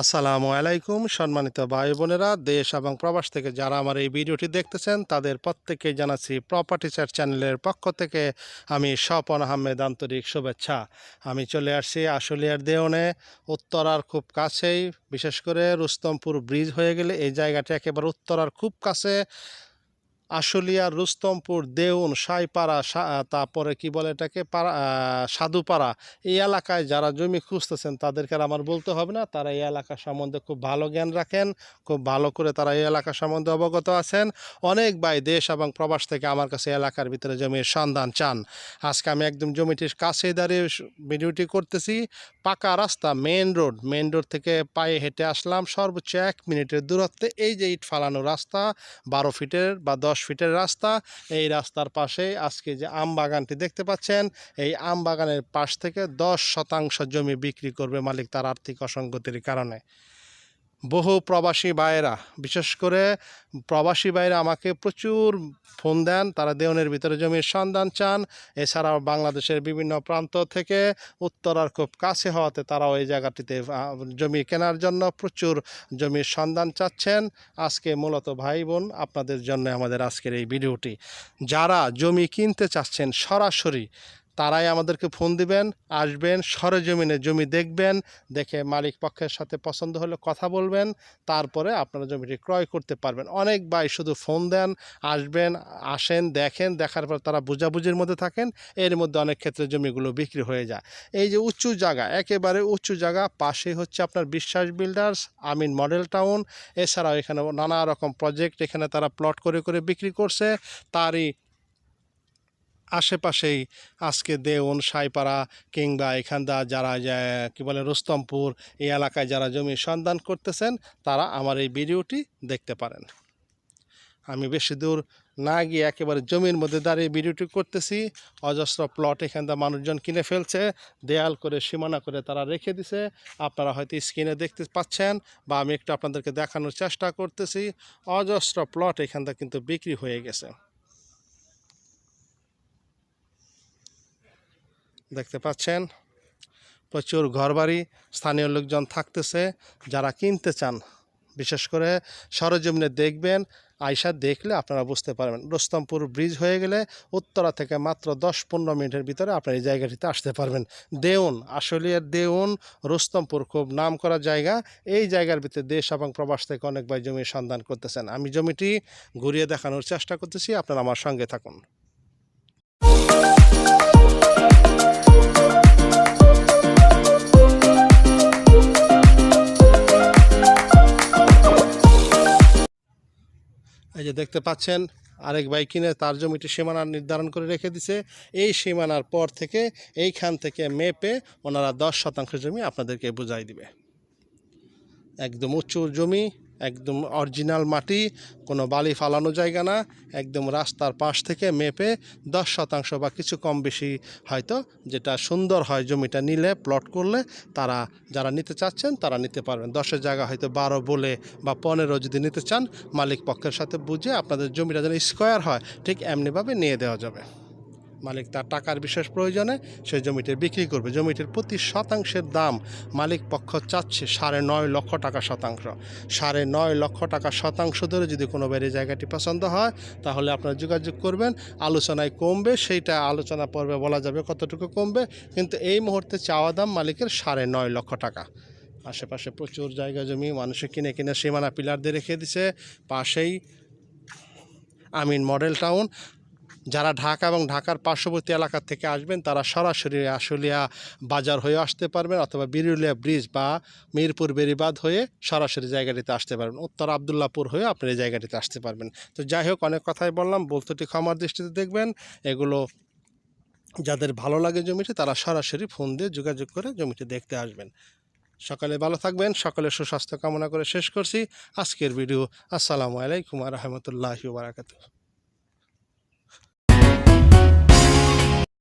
আসসালামু আলাইকুম, সম্মানিত ভাই বোনেরা দেশ এবং প্রবাস থেকে যারা আমার এই ভিডিওটি দেখতেছেন, তাদের প্রত্যেককে জানাচ্ছি প্রপার্টি চার চ্যানেলের পক্ষ থেকে আমি স্বপন আহমেদ আন্তরিক শুভেচ্ছা। আমি চলে আসছি আশুলিয়ার দেওনে উত্তরার খুব কাছেই, বিশেষ করে রুস্তমপুর ব্রিজ হয়ে গেলে এই জায়গাটি একেবারে উত্তরার খুব কাছে। আশুলিয়া, রুস্তমপুর, দেউন, সাইপাড়া তারপরে কি বলে এটাকে? পাড়া সাধুপাড়া। এই এলাকায় যারা জমি খুঁজতেছেন তাদেরকে আর আমার বলতে হবে না। তারা এই এলাকা সম্বন্ধে খুব ভালো জ্ঞান রাখেন। খুব ভালো করে তারা এই এলাকা সম্বন্ধে অবগত আছেন। অনেক ভাই দেশ এবং প্রবাস থেকে আমার কাছে এলাকার ভিতরে জমির সন্ধান চান। আজকে আমি একদম জমিটির কাছে দাঁড়িয়ে ভিডিওটি করতেছি। পাকা রাস্তা মেন রোড। মেন রোড থেকে পায়ে হেঁটে আসলাম। সর্বোচ্চ এক মিনিটের দূরত্বে এই যে ইট ফালানো রাস্তা, বারো ফিটের বা দশ ফিটের রাস্তা। এই রাস্তার পাশে আজকে যে আম বাগানটি দেখতে পাচ্ছেন, এই আম বাগানের পাশ থেকে দশ শতাংশ জমি বিক্রি করবে মালিক তার আর্থিক অসঙ্গতির কারণে। বহু প্রবাসী ভাইয়েরা, বিশেষ করে প্রবাসী ভাইয়েরা আমাকে প্রচুর ফোন দেন, তারা দেওনের ভিতরে জমির সন্ধান চান, এছাড়াও বাংলাদেশের বিভিন্ন প্রান্ত থেকে উত্তরার খুব কাছে হওয়াতে তারাও এই জায়গাটিতে জমি কেনার জন্য প্রচুর জমির সন্ধান চাচ্ছেন। আজকে মূলত ভাই বোন আপনাদের জন্য আমাদের আজকের এই ভিডিওটি। যারা জমি কিনতে চাচ্ছেন সরাসরি তারাই আমাদেরকে ফোন দিবেন, আসবেন, সরেজমিনে জমি দেখবেন, দেখে মালিক পক্ষের সাথে পছন্দ হলে কথা বলবেন, তারপরে আপনারা জমিটি ক্রয় করতে পারবেন। অনেক ভাই শুধু ফোন দেন, আসবেন, আসেন, দেখেন, দেখার পর তারা বুঝাবুঝির মধ্যে থাকেন, এর মধ্যে অনেক ক্ষেত্রে জমিগুলো বিক্রি হয়ে যায়। এই যে উঁচু জায়গা, একেবারে উঁচু জায়গা, পাশেই হচ্ছে আপনার বিশ্বাস বিল্ডার্স, আমিন মডেল টাউন। এছাড়াও এখানে নানা রকম প্রজেক্ট এখানে তারা প্লট করে করে বিক্রি করছে। তারই আশেপাশেই আজকে দেওন সাইপাড়া কিংবা এখানদা যারা কি বলে, রুস্তমপুর এই এলাকায় যারা জমি সন্ধান করতেছেন, তারা আমার এই ভিডিওটি দেখতে পারেন। আমি বেশি দূর না গিয়ে একেবারে জমির মধ্যে দাঁড়িয়ে ভিডিওটি করতেছি। অজস্র প্লট এখানটা মানুষজন কিনে ফেলছে, দেয়াল করে, সীমানা করে তারা রেখে দিছে। আপনারা হয়তো স্ক্রিনে দেখতে পাচ্ছেন বা আমি একটু আপনাদেরকে দেখানোর চেষ্টা করতেছি। অজস্র প্লট এখানটা কিন্তু বিক্রি হয়ে গেছে। দেখতে পাচ্ছেন। প্রচুর ঘরবাড়ি, স্থানীয় লোকজন থাকতেছে, যারা কিনতে চান। বিশেষ করে সরজমিনে দেখবেন আয়সা দেখলে আপনারা বুঝতে পারবেন। রোস্তমপুর ব্রিজ হয়ে গেলে উত্তরা থেকে মাত্র দশ পনেরো মিনিটের ভিতরে আপনার এই জায়গাটিতে আসতে পারবেন। দেউন, আশুলিয়ার দেউন, রোস্তমপুর খুব নাম করা জায়গা। এই জায়গার ভিতরে দেশ এবং প্রবাস থেকে অনেক ভাই জমির সন্ধান করতেছেন। আমি জমিটি ঘুরিয়ে দেখানোর চেষ্টা করতেছি, আপনারা আমার সঙ্গে থাকুন। এই যে দেখতে পাচ্ছেন, আরেক ভাই কিনে তার জমিটি সীমানা নির্ধারণ করে রেখে দিছে। এই সীমানার পর থেকে এইখান থেকে মেপে ওনারা দশ শতাংশ জমি আপনাদেরকে বুঝাই দিবে। একদম উঁচু জমি একদম অরিজিনাল মাটি, কোনো বালি ফালানো জায়গা না, একদম রাস্তার পাশ থেকে মেপে দশ শতাংশ বা কিছু কম বেশি হয়তো যেটা সুন্দর হয় জমিটা নিলে প্লট করলে তারা যারা নিতে চাচ্ছেন তারা নিতে পারবেন। দশের জায়গা হয়তো বারো বলে বা পনেরো যদি নিতে চান, মালিক পক্ষের সাথে বুঝে আপনাদের জমিটা যেন স্কোয়ার হয়, ঠিক এমনিভাবে নিয়ে দেওয়া যাবে। মালিক তার টাকার বিশেষ প্রয়োজনে সে জমিটি বিক্রি করবে। জমিটির প্রতি শতাংশের দাম মালিক পক্ষ চাচ্ছে সাড়ে নয় লক্ষ টাকা শতাংশ। সাড়ে নয় লক্ষ টাকা শতাংশ ধরে যদি কোনো বাইরে জায়গাটি পছন্দ হয়, তাহলে আপনারা যোগাযোগ করবেন। আলোচনায় কমবে, সেইটা আলোচনা পর্বে বলা যাবে কতটুকু কমবে, কিন্তু এই মুহূর্তে চাওয়া দাম মালিকের সাড়ে নয় লক্ষ টাকা। আশেপাশে প্রচুর জায়গা জমি মানুষে কিনে কিনে সীমানা পিলার দিয়ে রেখে দিছে। পাশেই আমিন মডেল টাউন যারা ঢাকা এবং ঢাকার পার্শ্ববর্তী এলাকা থেকে আসবেন, তারা সরাসরি আশুলিয়া বাজার হয়ে আসতে পারবেন অথবা বিরুলিয়া ব্রিজ বা মিরপুর বেরিবাদ হয়ে সরাসরি জায়গাটিতে আসতে পারবেন। উত্তর আবদুল্লাপুর হয়ে আপনি এই জায়গাটিতে আসতে পারবেন। তো যাই হোক, অনেক কথাই বললাম। বলতেটি ক্ষমার দৃষ্টিতে দেখবেন। এগুলো যাদের ভালো লাগে জমিটি, তারা সরাসরি ফোন দিয়ে যোগাযোগ করে জমিটি দেখতে আসবেন। সকালে ভালো থাকবেন, সকলে সুস্বাস্থ্য কামনা করে শেষ করছি। আজকের ভিডিও, আসসালামু আলাইকুম রহমতুল্লাহি বারাকাতু